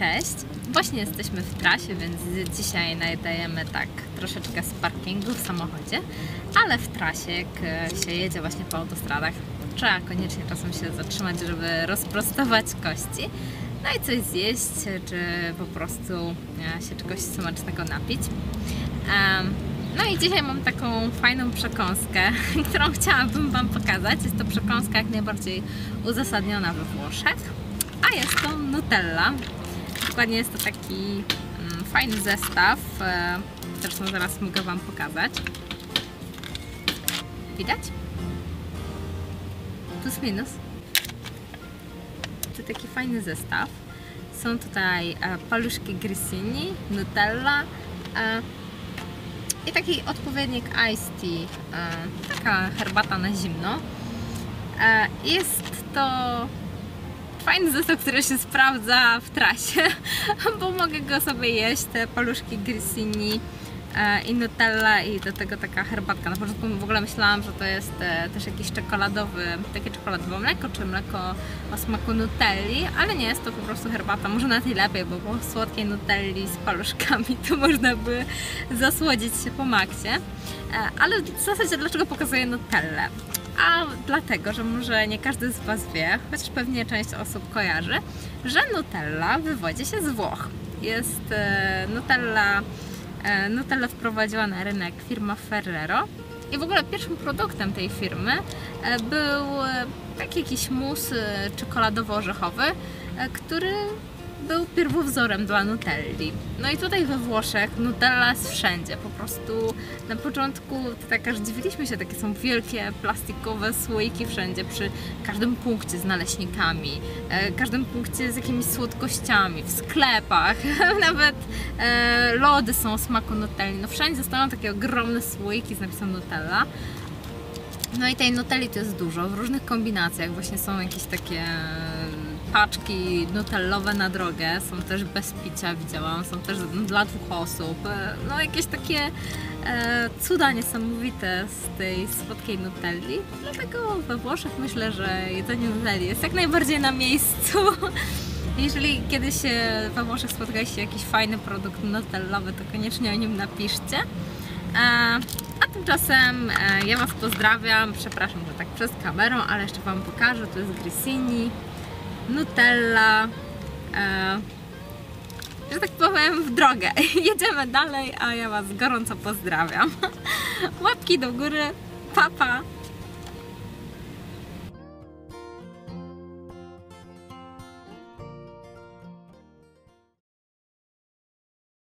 Cześć! Właśnie jesteśmy w trasie, więc dzisiaj nadajemy tak troszeczkę z parkingu w samochodzie, ale w trasie, jak się jedzie właśnie po autostradach, trzeba koniecznie czasem się zatrzymać, żeby rozprostować kości, no i coś zjeść, czy po prostu e, się czegoś smacznego napić. No i dzisiaj mam taką fajną przekąskę, którą chciałabym Wam pokazać. Jest to przekąska jak najbardziej uzasadniona we Włoszech, a jest to Nutella. Dokładnie jest to taki mm, fajny zestaw. e, Zresztą zaraz mogę Wam pokazać. Widać? Plus minus. To taki fajny zestaw. Są tutaj e, paluszki grissini, Nutella e, i taki odpowiednik iced tea, taka herbata na zimno. Jest to fajny zestaw, który się sprawdza w trasie, bo mogę go sobie jeść, te paluszki grissini e, i Nutella i do tego taka herbatka. Na początku w ogóle myślałam, że to jest e, też jakiś czekoladowy, takie czekoladowe mleko, czy mleko o smaku Nutelli, ale nie jest to po prostu herbata. Może nawet i lepiej, bo po słodkiej Nutelli z paluszkami to można by zasłodzić się po maksie. E, Ale w zasadzie dlaczego pokazuję Nutellę? A dlatego, że może nie każdy z Was wie, chociaż pewnie część osób kojarzy, że Nutella wywodzi się z Włoch. Jest e, Nutella, e, Nutella wprowadziła na rynek firma Ferrero i w ogóle pierwszym produktem tej firmy e, był taki jakiś mus czekoladowo-orzechowy, który był pierwowzorem dla Nutelli. No i tutaj we Włoszech Nutella jest wszędzie. Po prostu na początku tak aż dziwiliśmy się, takie są wielkie plastikowe słoiki wszędzie, przy każdym punkcie z naleśnikami, e, każdym punkcie z jakimiś słodkościami, w sklepach, nawet e, lody są o smaku Nutelli. No wszędzie stoją takie ogromne słoiki z napisem Nutella. No i tej Nutelli to jest dużo, w różnych kombinacjach. Właśnie są jakieś takie paczki nutellowe na drogę, są też bez picia, widziałam, są też dla dwóch osób. E, No jakieś takie e, cuda niesamowite z tej słodkiej Nutelli. Dlatego we Włoszech myślę, że jedzenie Nutelli jest jak najbardziej na miejscu. Jeżeli kiedyś e, we Włoszech spotkaliście jakiś fajny produkt nutellowy, to koniecznie o nim napiszcie. E, A tymczasem e, ja Was pozdrawiam. Przepraszam, że tak przed kamerą, ale jeszcze Wam pokażę. To jest grissini, Nutella. E, że tak powiem, w drogę. Jedziemy dalej, a ja Was gorąco pozdrawiam. Łapki do góry. Papa. Pa.